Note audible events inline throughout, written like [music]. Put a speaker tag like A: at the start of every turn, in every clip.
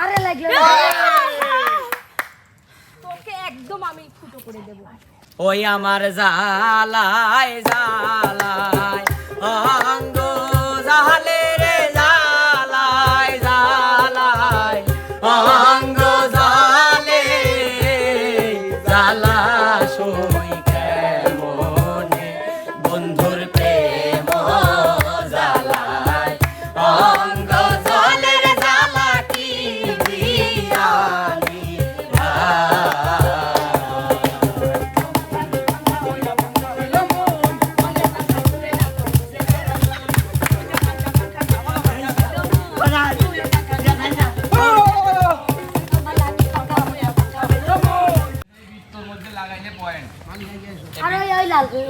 A: আরে লাগল
B: তোকে একদম আমি ফুটো করে দেব।
C: ওই আমার জালায় জালায় অঙ্গ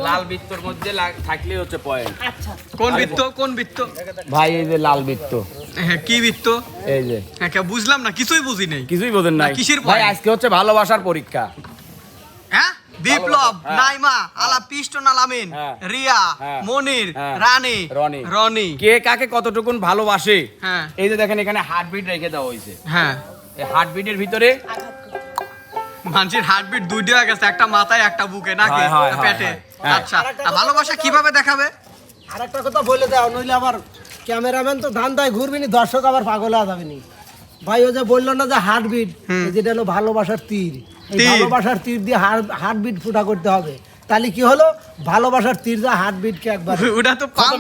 A: লাল
D: বৃত্তর মধ্যে থাকলে হচ্ছে পয়েন্ট
E: কোন বৃত্ত কোন বৃত্ত?
D: ভাই এই যে লাল বৃত্ত।
E: হ্যাঁ কি বৃত্ত?
D: এই যে।
E: হ্যাঁ বুঝলাম না কিছুই বুঝি নাই।
D: কিছুই বোঝেন নাই।
E: কিসের
D: ভাই আজকে হচ্ছে ভালোবাসার পরীক্ষা।
E: হ্যাঁ? বিপ্লব
D: হ্যাঁ।
E: নাইমা আলা পিস্টন আলামিন
D: হ্যাঁ।
E: রিয়া
D: হ্যাঁ।
E: মনির। রানী
D: রনি।
E: রনি।
D: কে কাকে কতটুকুন ভালোবাসে?
E: হ্যাঁ।
D: এই যে দেখেন এখানে হার্টবিট রেখে দেওয়া হয়েছে।
E: হ্যাঁ।
D: এই হার্টবিটের ভিতরে
E: মানুষের হার্টবিট দুইটা হয়ে গেছে একটা মাথায় একটা বুকে নাকি?
D: হয়, হয়, হয়,
E: পেটে।
D: হ্যাঁ।
E: আচ্ছা আর ভালোবাসা কীভাবে দেখাবে?
F: আরেকটা কথা বলে দাও নইলে আবার ক্যামেরাম্যান তো ধান দায় ঘুরবি নি দর্শক আবার পাগল হয়ে যাবে নি ভাই ও যে বলল না যে হার্টবিট যেটা হলো ভালোবাসার তীর এই
E: তীর।
F: ভালোবাসার তীর দিয়ে হার্টবিট ফুটা করতে হবে। তাহলে কি হলো? ভালোবাসার তীর যা হার্টবিটকে একবার [laughs]
E: ওটা তো পাম।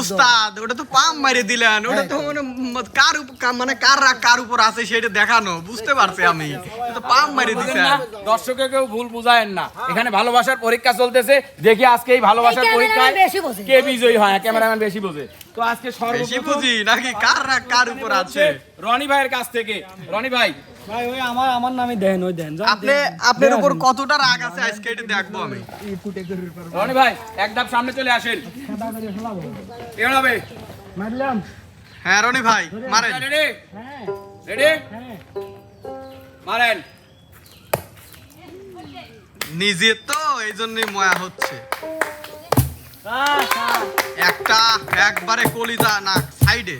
E: উস্তাদ ওটা তো পাম মারি দিলেন। ওটা তো মানে কার মানে কার রাগ কার উপর আছে সেটা দেখানো বুঝতে পারছি আমি। তো পাম মারি দিছেন।
D: না দর্শকে কেউ ভুল বুঝায়েন না। এখানে ভালোবাসার পরীক্ষা চলতেছে। দেখি আজকে এই ভালোবাসার পরীক্ষায়
A: বোঝে।
D: কে বিজয়ী হয়? ক্যামেরাম্যান বেশি বোঝে। তো আজকে
E: বেশি
D: সর্বপ্রথম
E: বুঝি নাকি কার রাগ কার উপর আছে?
D: রনি ভাইয়ের কাছ থেকে। রনি ভাই
F: ভাই ওই আমার আমার নামে দেন ওই দেন
E: আপনি আপনার উপর কতটা রাগ আছে আজকে এটা দেখব আমি।
D: রনি ভাই এক ধাপ সামনে চলে আসেন।
F: মারলাম।
E: হ্যাঁ রনি ভাই মারেন।
D: রেডি? রেডি? মারেন।
E: নিজে তো এই জন্যই ময়া হচ্ছে। একটা একবারে কলিজা না সাইডে।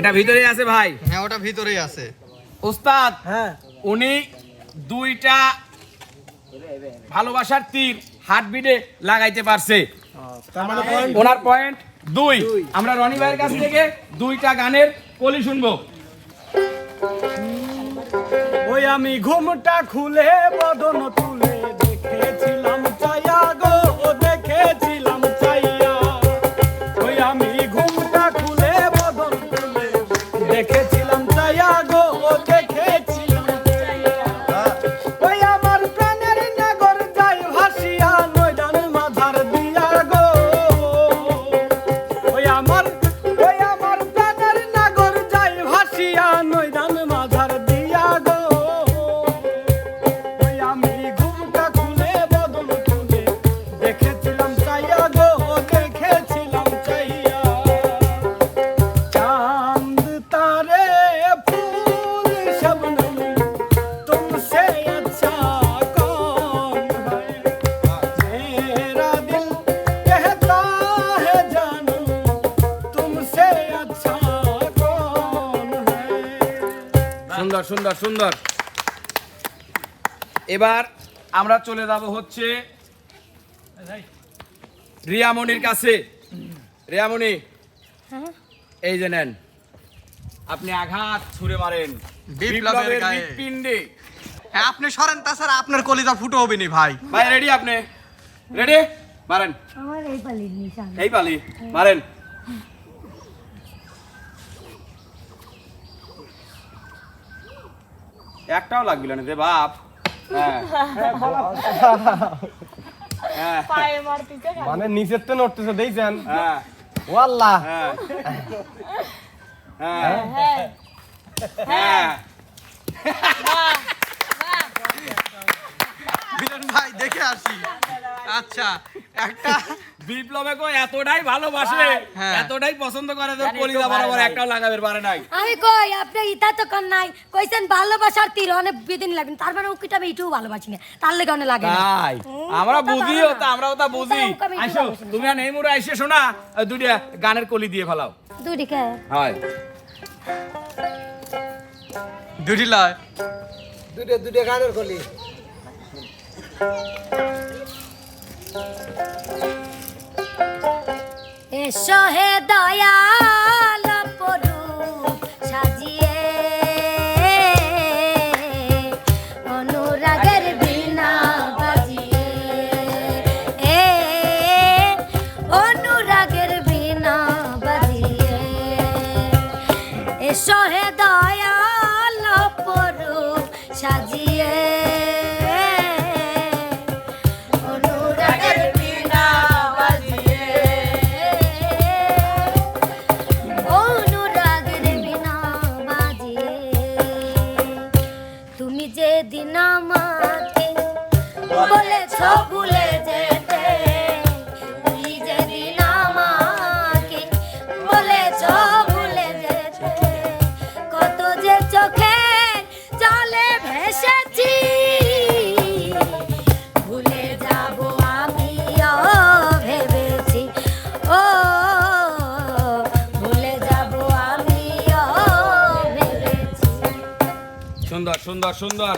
D: এটা ভিতরে আছে ভাই।
E: হ্যাঁ ওটা ভিতরেই আছে।
D: উস্তাদ
F: হ্যাঁ।
D: উনি দুইটা ভালোবাসার তীর হার্টবিটে লাগাইতে পারছে।
F: তার মানে
D: ওনার পয়েন্ট দুই। আমরা রনি ভাইয়ের কাছ থেকে দুইটা গানের কলি শুনব।
F: ওই আমি ঘুমটা খুলে বদন তুলে দেখেছিলাম
D: এবার আমরা চলে যাব হচ্ছে রিয়ামণির কাছে। রিয়ামণি এই যে নেন। আপনি আঘাত ছুঁড়ে মারেন।
E: বিপ্লবের গায়ে।
D: হৃৎপিণ্ডে।
E: হ্যাঁ আপনি সরেন তাছাড়া আপনার কলিজা ফুটো হবে নি ভাই।
D: ভাই রেডি আপনি? রেডি মারেন।
A: আমার এই পালির নিশান।
D: এই পালি মারেন। একটাও লাগবিল না দে বাপ। হ্যাঁ হ্যাঁ
F: মানে নিজের তো নড়তেছে দেখছেন? ওয়াল্লাহ।
D: হ্যাঁ। হ্যাঁ হ্যাঁ
E: ভাই দেখে আসি। আচ্ছা একটা
D: বিপ্লবে কো এতটাই ভালোবাসে
G: হ্যাঁ।
D: এতটাই পছন্দ করে তোর কলিজা বরাবর একটাও লাগাবে পারে নাই।
A: আমি কই আপনি ইতা তো কর নাই। কইছেন ভালোবাসার তীর অনেক বেদিন লাগেন তার মানে উকিটা আমি এটাও ভালোবাসি না। তার লেগে অনেক লাগে না।
D: তাই আমরা
A: ওটা
D: বুঝি
A: ভালো
D: ওটা
A: না।
D: আমরা ওটা বুঝি। আইসো তুমি আর নেই মুড়ে আইসে শোনা দুইটা গানের কলি দিয়ে ফেলাও।
A: দুটি কে
D: হয়
G: লয়।
F: গানের কলি।
A: এসো হে দয়াল।
D: সুন্দর সুন্দর সুন্দর।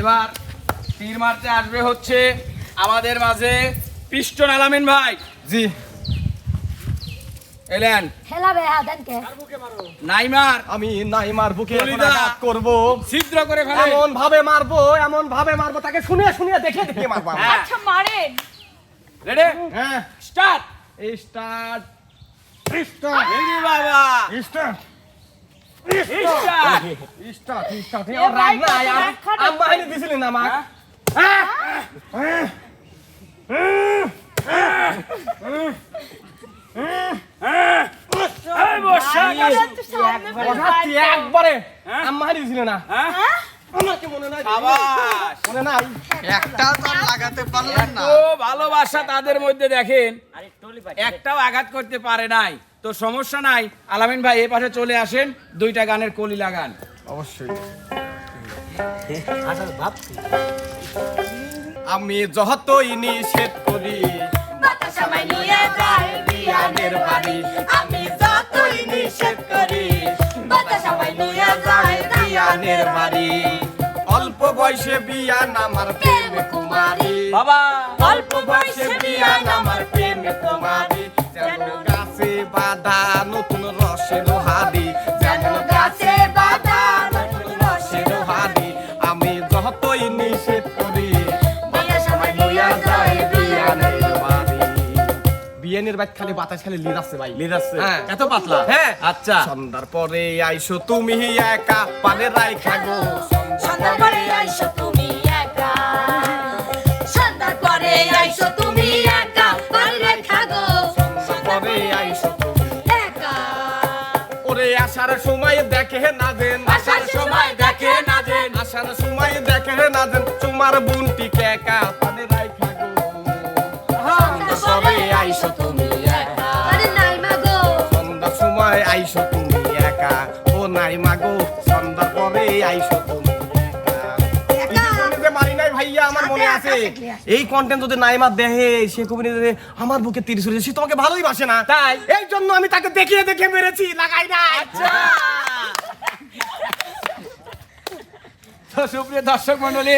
D: এবার তীর মারতে আসবে হচ্ছে আমাদের মাঝে পিস্টন আলামিন ভাই।
G: জি।
D: এলেন।
A: খেলাবে হাদান কে?
D: নাইমার।
G: আমি নাইমার বুকে আঘাত করব।
D: ছিদ্র করে ফেলে।
G: এমন ভাবে মারবো এমন ভাবে মারবো তাকে শুনিয়ে শুনিয়ে দেখে দেখে মারবো
D: হ্যাঁ
H: আচ্ছা মারেন।
D: রেডি
G: হ্যাঁ।
D: স্টার্ট
G: স্টার্ট
D: রেডি বাবা?
G: স্টার্ট
D: স্টার্ট
G: স্টার্ট স্টার্ট
H: কত রাগ
G: না
D: এই
G: একবারে আম্মা এনে দিছিলি
D: হ্যাঁ।
G: আমাকে
D: ভালোবাসা তাদের মধ্যে দেখেন একটাও আঘাত করতে পারে নাই। তো সমস্যা নাই। আলামিন ভাই, এ পাশে চলে আসেন। দুইটা গানের কলি লাগান।
G: অবশ্যই। আমি যতই নিষেধ করি
I: সময় নিয়ে যাই বিয়ানের বাড়ি। আমি যতই নিষেধ করি সময় নিয়ে যাই
G: বিয়ানের বাড়ি। অল্প বয়সে বিয়ান আমার প্রেম কুমারী।
D: বাবা
I: বিয়ানের
G: বাইক খালি বাতাস খালি লিদ আছে ভাই।
D: লিড আসছে
G: হ্যাঁ।
D: এত পাতলা?
G: হ্যাঁ।
D: আচ্ছা।
G: সন্ধ্যার পরে আইসো তুমি একা পানে রাই খাগো
I: সন্ধ্যার পরে আইসো তুমি একা। সন্ধ্যার পরে আইসো তুমি একা বাইরে থাকো
G: পরে আইসো
I: একা।
G: ওরে আসার সময় দেখে না দেন।
I: আসার সময় দেখে না দেন।
G: আসার সময় দেখে না দেন। তোমার বুনটি একা সময় আইসো তুমি একা। ও নাই মাগো সন্ধ্যার পরে আইসো তুমি এই মারি নাই ভাইয়া আমার মনে আছে। এই কন্টেন্ট যদি নাইমা দেহে সে কবি আমার বুকে তিরিশ সে তোমাকে ভালোই বাসে না।
D: তাই?
G: এই জন্য আমি তাকে দেখিয়ে দেখে মেরেছি লাগাই নাই।
D: তো সুপ্রিয় দর্শক মন্ডলী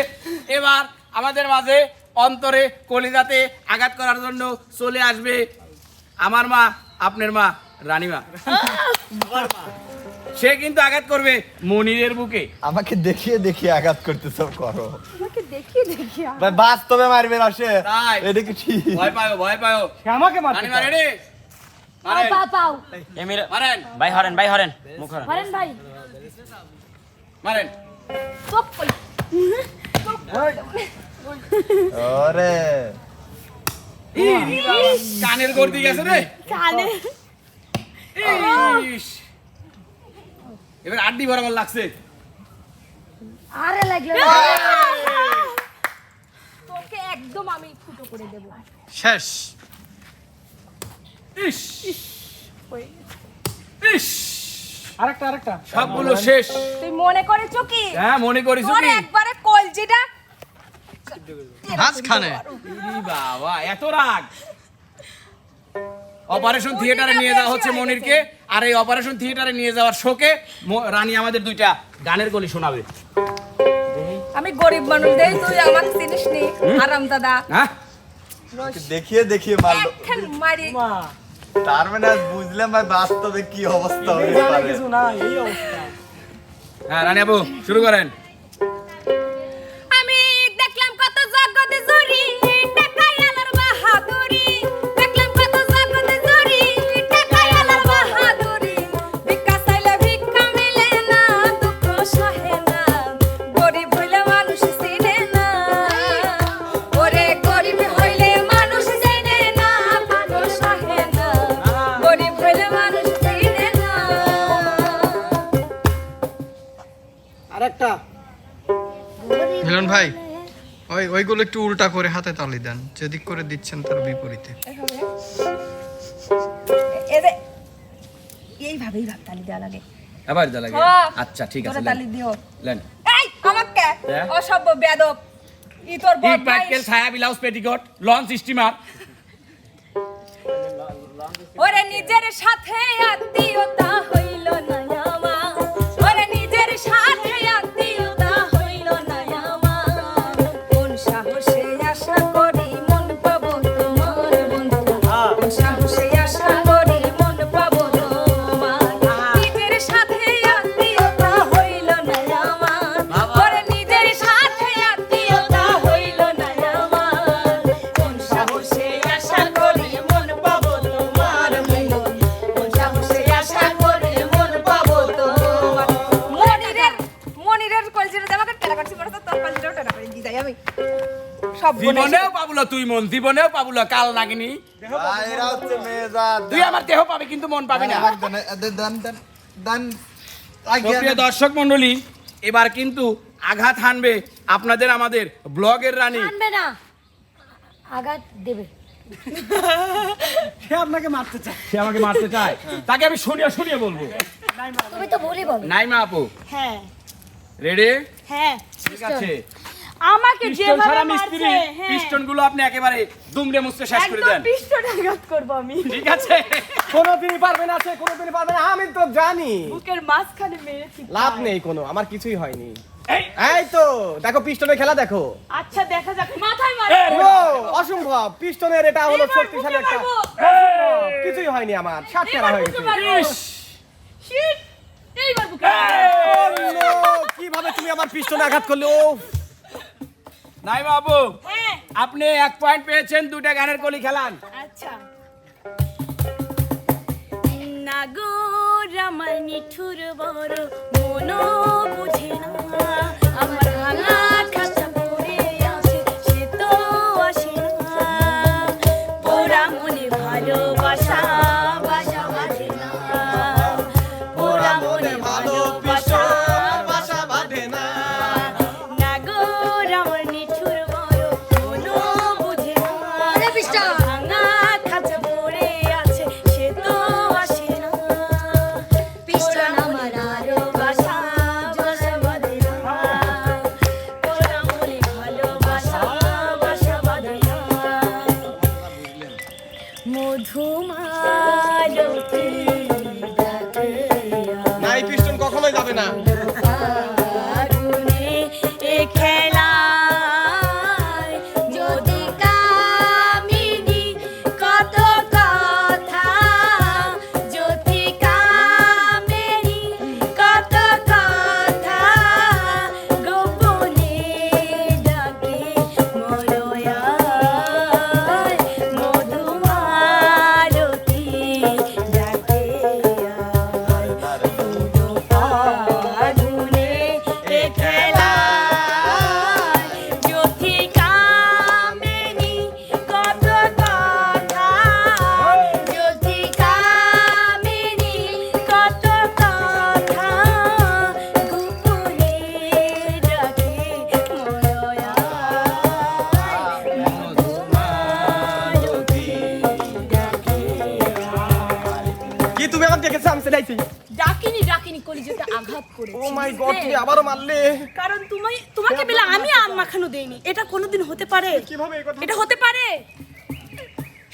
D: এবার আমাদের মাঝে অন্তরে কলিজাতে আঘাত করার জন্য চলে আসবে আমার মা আপনার মা। রানীমা। সে কিন্তু আঘাত করবে মনিরের বুকে।
J: আমাকে দেখিয়ে দেখিয়ে আঘাত করতে সব করো।
H: আমাকে দেখিয়ে দেখিয়ে
J: ভাই বাস্তবে মারবে না সে।
D: তাই।
J: এটা কি ঠিক?
D: ভয় পাও ভয় পাও
G: আমাকে মারতে
D: রানীমা রেডি মারেন।
A: পাও পাও
D: মারেন।
C: ভাই হরেন ভাই হরেন। মুখ হরেন।
A: পারেন ভাই।
D: মারেন।
H: চোখ কই?
J: ওরে।
D: কানের গর্দি গেছে রে।
H: কানে।
D: এবার আড্ডি বরাবর লাগছে।
A: আরে লাগল
H: তোকে একদম আমি ফুটো করে দেবো।
E: শেষ।
D: ইস। ইস।
F: আরেকটা আরেকটা।
D: সবগুলো শেষ।
H: তুই মনে করেছ কি
D: হ্যাঁ মনে করিস কি
H: একবারে কলজিটা
E: মাঝখানে।
D: ইরি বাবা এত রাগ। অপারেশন থিয়েটারে নিয়ে যাওয়া হচ্ছে মনিরকে আর এই অপারেশন থিয়েটারে নিয়ে যাওয়ার শোকে রানী আমাদের দুইটা গানের গলি শোনাবে।
H: আমি গরিব মানুষ দেই তুই আমাকে চিনিস নি? আরাম দাদা।
D: হ্যাঁ?
J: দেখিয়ে দেখিয়ে মারলো।
H: মারি।
J: তার মানে আজ বুঝলাম ভাই বাস্তবে কি অবস্থা পারে।
F: কিছু না এই অবস্থা।
D: হ্যাঁ রানী আপু শুরু করেন।
E: ওইগুলো একটু উল্টা করে হাতে তালি দেন যেদিক করে দিচ্ছেন তার বিপরীতে।
H: এইভাবেই ভাব তালি দেওয়া লাগে।
D: আবার যা লাগে?
H: হ্যাঁ।
D: আচ্ছা ঠিক আছে
H: তালি দিও।
D: লেন।
H: এই আমাকে?
D: হ্যাঁ?
H: অসভ্য বেদব ই তোর
D: ইট প্যাকেল ছায়া ব্লাউজ পেটিকোট লঞ্চ স্টিমার।
H: ওরে নিজের সাথে আত্মীয়তা হইল না।
D: জীবনেও পাবুলা তুই মন জীবনেও পাবুলা কাল নাগিনি। তুই আমার দেহ পাবি কিন্তু মন পাবি না।
J: দান দান দান
D: প্রিয় দর্শক মন্ডলী এবার কিন্তু আঘাত হানবে আপনাদের আমাদের ব্লগের রানী।
A: আনবে না। আঘাত দেবে।
F: সে আপনাকে মারতে চায়।
D: সে আমাকে মারতে চায়। তাকে আমি শুনিয়ে শুনিয়ে বলব।
A: তুমি তো ভুলই বলো।
D: নাইমা আপু।
H: হ্যাঁ।
D: রেডি
H: হ্যাঁ।
D: ঠিক আছে।
H: আমাকে যেভাবে মারছে হ্যাঁ।
D: পিস্টনগুলো আপনি একেবারে দুমড়ে মুছতে শেষ করে
H: একদম পিস্টন আঘাত করব আমি।
D: ঠিক আছে।
G: কোনোদিনই পারবে না সে কোনোদিনই পারবে না আমি তো জানি।
H: বুকের মাঝখানে মেরেছি
G: লাভ নেই কোনো আমার কিছুই হয়নি।
D: এই!
G: তো দেখো পিস্টনের খেলা দেখো।
H: আচ্ছা দেখা যাক মাথায় মারো
G: ও অসম্ভব পিস্টনের এটা হলো শক্তিশালী একটা কিছুই হয়নি আমার ষাট টাকা হয়ে গেছে।
H: Shit! এইবার বুকে
G: কীভাবে তুমি আমার পিস্টনে আঘাত করলে? ও
D: নাইমা আপু
H: হ্যাঁ।
D: আপনি এক পয়েন্ট পেয়েছেন দুটা গানের কলি খেলান।
H: আচ্ছা। নাগো নিঠুর বড় মনো বুঝে না আমার ভাঙা না ডাকিনি ডাকিনি কলিজাতে আঘাত করে
G: ও মাই গড তুমি আবারও মারলে।
H: কারণ তুমি তোমাকে বেলা আমি আম মাখানো দেইনি। এটা কোনোদিন হতে পারে?
G: কীভাবে
H: এটা হতে পারে?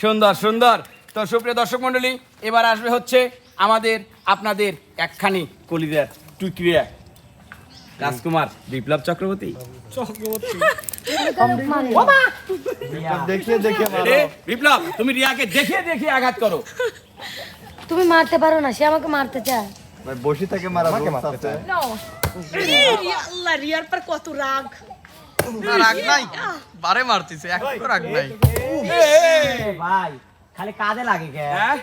D: সুন্দর সুন্দর। তো সুপ্রিয় দর্শক মণ্ডলী এবার আসবে হচ্ছে আমাদের আপনাদের একখানি কলিদার টুকরিয়া। রাজকুমার বিপ্লব চক্রবর্তী। বিপ্লব তুমি রিয়াকে দেখে দেখে আঘাত করো।
A: তুমি মারতে পারো না সে আমাকে মারতে চায়।
J: ভাই বসে থেকে মারা রোগ আছে।
H: আল্লাহ রিয়ার পর কত রাগ।
E: রাগ নাই। বারে মারতিছে এক রাগ নাই।
C: ভাই খালি কাজে লাগে কে
D: হ্যাঁ?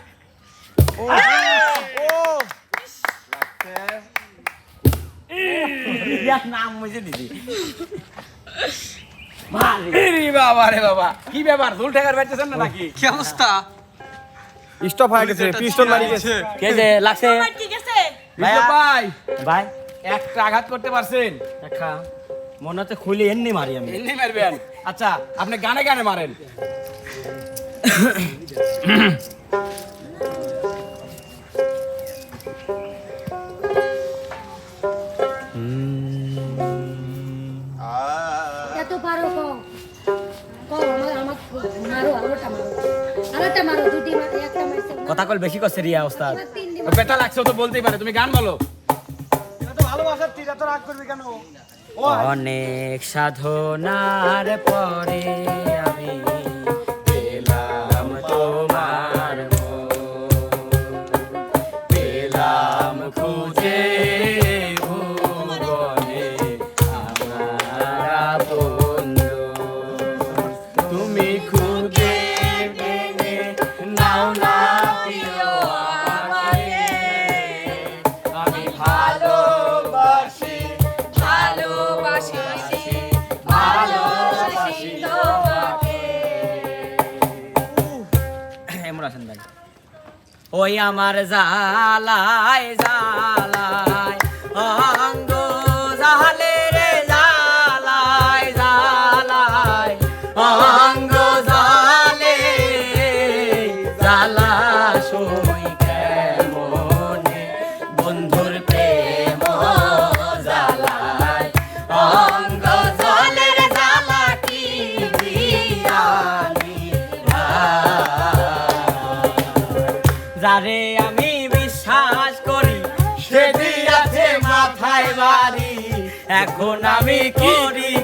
C: নাম মুছে দিদি
D: বাবা রে বাবা কি ব্যাপার? ভুল ঠেকার পাইতেছেন না নাকি?
E: কি অবস্থা?
G: স্টপ হয়ে গেছে পিস্টল মারি গেছে।
C: কে যে লাগছে?
D: ভাই।
C: ভাই।
D: একটা আঘাত করতে পারছেন?
C: দেখা মনে হচ্ছে খুলে এমনি মারি আমি।
D: এমনি মারবেন। আচ্ছা আপনি গানে গানে মারেন। [coughs]
C: কথা কল বেশি করছে রিয়া, ওস্তাদ।
D: পেটা লাগছে তো বলতেই পারে, তুমি গান বলো।
C: অনেক সাধনার পরে ওই আমার জালায় জালায় করি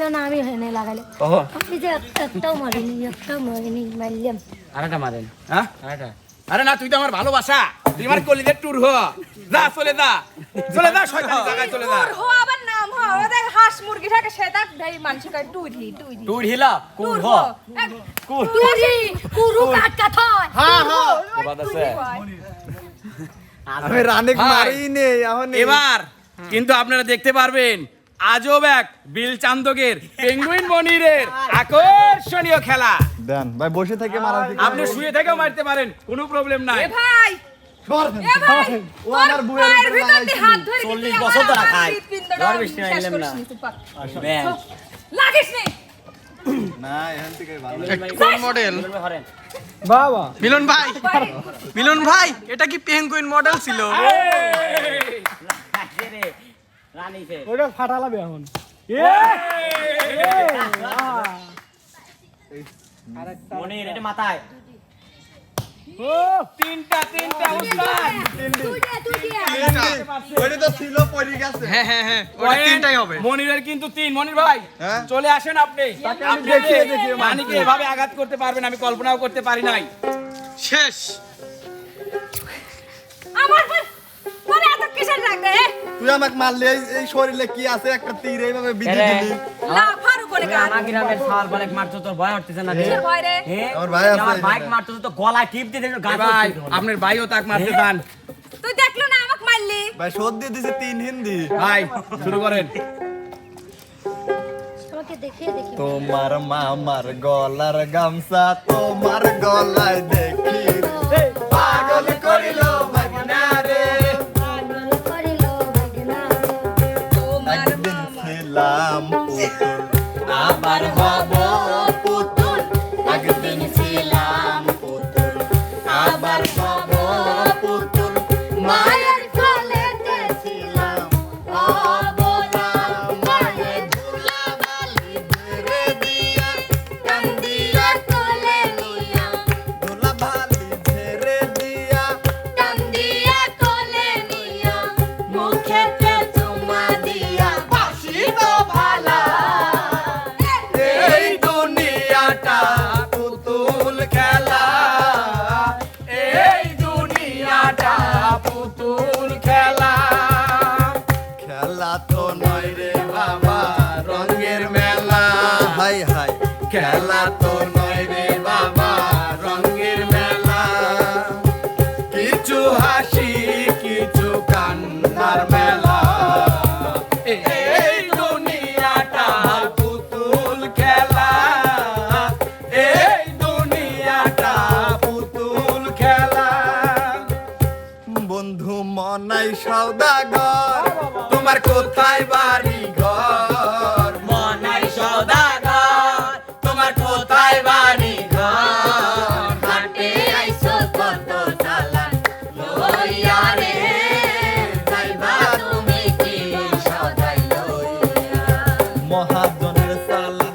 A: লাগাইলো না আমি আপনি যে একটাও মারিনি একটাও মারিনি মারলাম।
C: আরেকটা মারেন।
D: হ্যাঁ?
C: আরেকটা।
D: আরে না তুই তো আমার ভালোবাসা। তুই আমার কলিদের ট্যুর হ। যা চলে যা। চলে যা শয়তানি জায়গায় চলে যা।
H: হো আবার নাম হ। ওদের হাঁস মুরগি থাকে সেটা ভাই মানুষ কয়
C: হিলা কুর হ।
A: তুই কুরু কাট কাট হয়
J: আমি রানিক
D: ভাই।
J: মারি নেই এখন
D: এবার কিন্তু আপনারা দেখতে পারবেন আজব এক বিল চান্দকের পেঙ্গুইন মনিরের আকর্ষণীয় খেলা।
J: দেন ভাই বসে থেকে মারা
D: আপনি শুয়ে থেকেও মারতে পারেন কোনো প্রবলেম নাই।
H: ভাই!
C: চল্লিশ বছর ধরে খায়।
E: মিলন ভাই। মিলন ভাই এটা কি পেঙ্গুইন মডেল ছিল?
F: ওটা ফাটালাবে এখন।
C: মনির এটা মাথায়।
E: হ্যাঁ হ্যাঁ হ্যাঁ
D: মনিরের কিন্তু তিন। মনির ভাই
J: হ্যাঁ?
D: চলে আসেন আপনি। আপনি মানিকে এভাবে আঘাত করতে পারবেন আমি কল্পনাও করতে পারি নাই।
E: শেষ।
H: আমার পর- এত কিসের রাগ রে?
J: তুই আমাকে মারলে এই- শরীরে কি আছে? একটা তীর এইভাবে বিধি। দিলি।
H: না মনে
C: আমার গ্রামের সাল বলে মারছো তোর ভয় হচ্ছে না রে।
H: ভয় রে?
J: আমার ভাই আছে
C: আমার বাইক মারছো তো গলায় টিপ দিয়ে গাছ
D: ভাই আপনার ভাইও তাক মারতে চান।
H: তুই দেখল না আমাকে মারলি?
J: ভাই শোধ দিয়ে দিছে তিন হিন্দি।
D: ভাই শুরু করেন।
A: তোমাকে দেখিয়ে দেখি।
J: তোমার মামার গলার গামছা তোমার গলায় দেখি পাগল করিল। la.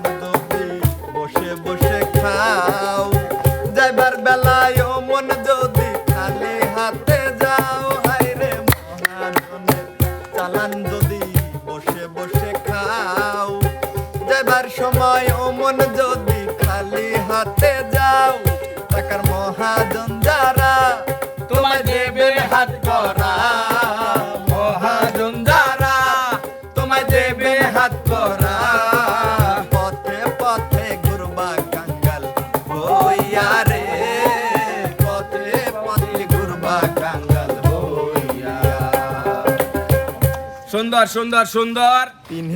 D: সুন্দর সুন্দর সুন্দর।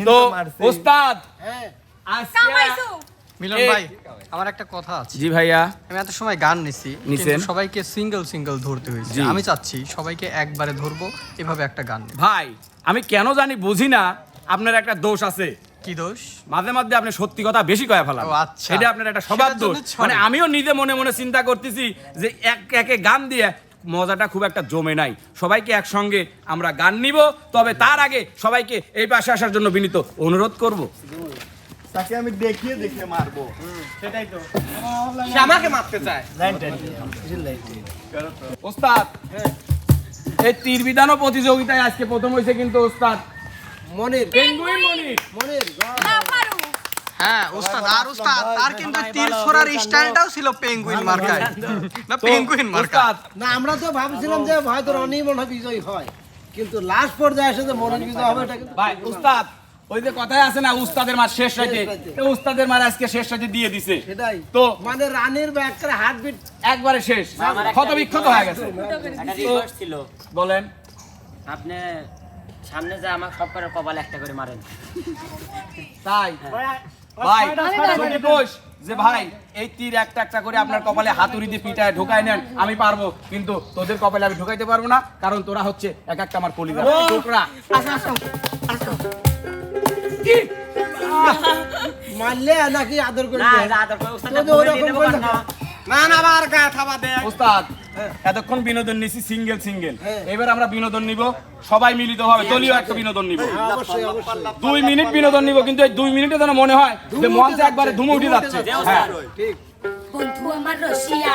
D: তো ওস্তাদ
F: হ্যাঁ।
E: মিলন ভাই আমার একটা কথা আছে।
D: জি ভাইয়া।
E: আমি এত সময় গান নিছি কিন্তু সবাইকে সিঙ্গেল সিঙ্গেল ধরতে হয়েছে। আমি চাচ্ছি সবাইকে একবারে ধরবো এভাবে একটা গান
D: ভাই আমি কেন জানি বুঝি না আপনার একটা দোষ আছে।
E: কি দোষ?
D: মাঝে মাঝে আপনি সত্যি কথা বেশি কয়ে ফেলান।
E: ও, আচ্ছা।
D: এটা আপনার একটা স্বভাব দোষ। মানে আমিও নিজে মনে মনে চিন্তা করতেছি যে এক একে গান দিয়ে মজাটা খুব একটা জমে নাই। সবাইকে একসঙ্গে আমরা গান নিব তবে তার আগে সবাইকে এই পাশে আসার জন্য বিনীত অনুরোধ করব।
J: তাকে আমি দেখিয়ে দেখিয়ে মারবো।
G: সে আমাকে মারতে চায়।
D: ওস্তাদ এই তীর বিধান প্রতিযোগিতায় আজকে প্রথম হয়েছে কিন্তু ওস্তাদ
F: মনির।
D: মনির।
F: মনির
H: না পারু
E: হ্যাঁ উস্তাদ আর উস্তাদ তার কিন্তু তীর ছোড়ার স্টাইলটাও ছিল পেঙ্গুইন মার্কায়। না পেঙ্গুইন মার্কা।
F: না আমরা তো ভাবছিলাম যে হয়তো রনি মনে হয় বিজয়ী হয়। কিন্তু লাস্ট পর্যায়ে এসে যে মনির বিজয় হবে এটা
D: ভাই উস্তাদ ওই যে কথায় আছে না উস্তাদের মার শেষ রাতে। উস্তাদের মার আজকে শেষ রাতে দিয়ে দিছে।
F: সেটাই।
D: তো
F: মানে রানীর ব্যাগটার হার্টবিট
D: একবারে শেষ। ক্ষত বিক্ষত হয়ে গেছে।
C: ছিল
D: বলেন।
C: আপনি সামনে যে আমার সব করে কপাল একটা করে মারেন।
D: তাই? ভাই কোষ যে ভাই এই তীর একটা একটা করে আপনার কপালে হাতুড়ি দিয়ে পিটায় ঢোকায় নেন আমি পারব। কিন্তু তোদের কপালে আমি ঢোকাইতে পারব না কারণ তোরা হচ্ছে এক একটা আমার কলিজা টুকরা কি?
F: মারলে নাকি আদর করে
C: না? আদর করে উস্তাদ
F: তো যে ওরকম করলে না।
G: না না আবার গা থাবা দে।
D: ওস্তাদ এতক্ষণ বিনোদন নিছি সিঙ্গেল সিঙ্গেল
F: হ্যাঁ।
D: এবার আমরা বিনোদন নিব সবাই মিলিত হবে দলীয় একটা বিনোদন নিব।
F: হ্যাঁ, অবশ্যই অবশ্যই।
D: দুই মিনিট বিনোদন নিব কিন্তু এই দুই মিনিটে যেন মনে হয় যে মঞ্চে একবারে ধুমে উঠে যাচ্ছে। হ্যাঁ।
F: ঠিক।
A: বন্ধু আমার রসিয়া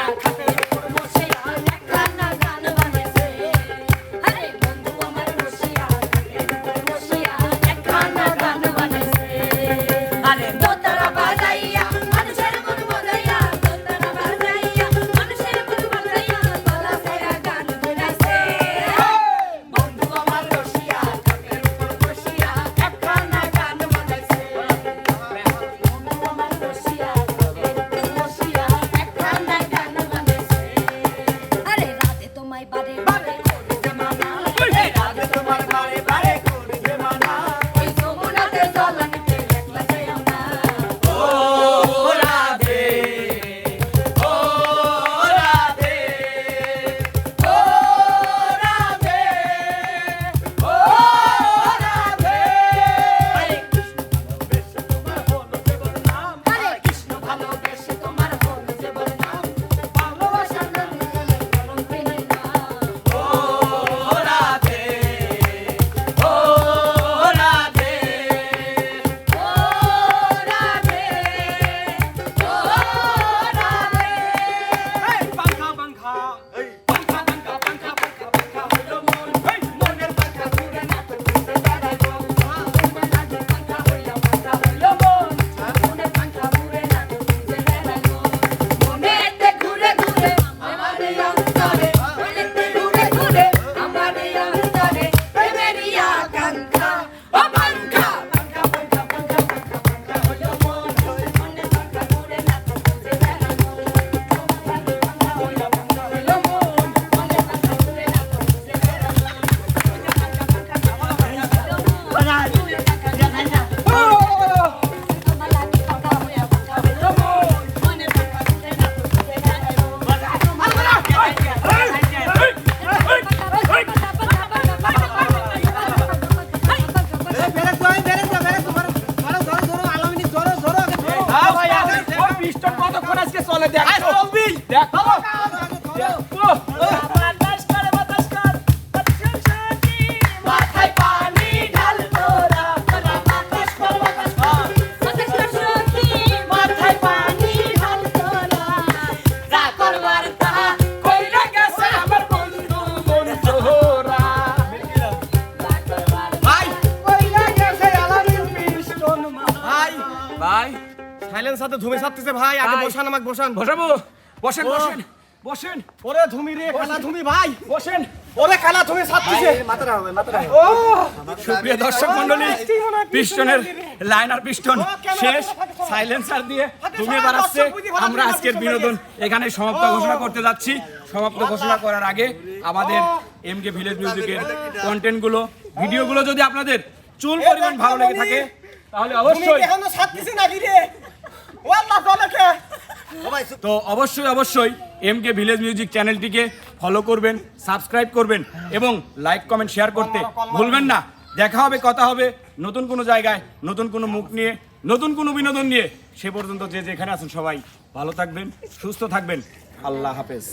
G: ভাই। সাইলেন্স সাথে ধুমে ছাড়তেছে ভাই। আগে বসান আমাকে বসান।
D: বসাবো? বসেন বসেন বসেন।
G: ওরে ধুমি রে খালা ধুমি ভাই।
D: বসেন।
G: ওরে খালা ধুমি ছাড়তেছে
D: সুপ্রিয় দর্শক মন্ডলী পিস্টনের লাইনার পিস্টন শেষ। সাইলেন্সার দিয়ে তুমি বাড়াচ্ছে। আমরা আজকের বিনোদন এখানে সমাপ্ত ঘোষণা করতে যাচ্ছি। সমাপ্ত ঘোষণা করার আগে আমাদের এম কে ভিলেজ মিউজিকের কন্টেন্টগুলো ভিডিওগুলো যদি আপনাদের চুল পরিমাণ ভালো লেগে থাকে তাহলে অবশ্যই।
G: এখনও নাকি রে? ও আল্লাহ
D: তো অবশ্যই অবশ্যই এম কে ভিলেজ মিউজিক চ্যানেলটিকে ফলো করবেন সাবস্ক্রাইব করবেন এবং লাইক কমেন্ট শেয়ার করতে ভুলবেন না। দেখা হবে কথা হবে নতুন কোনো জায়গায় নতুন কোনো মুখ নিয়ে নতুন কোনো বিনোদন নিয়ে। সে পর্যন্ত যে যেখানে আছেন সবাই ভালো থাকবেন সুস্থ থাকবেন। আল্লাহ হাফেজ।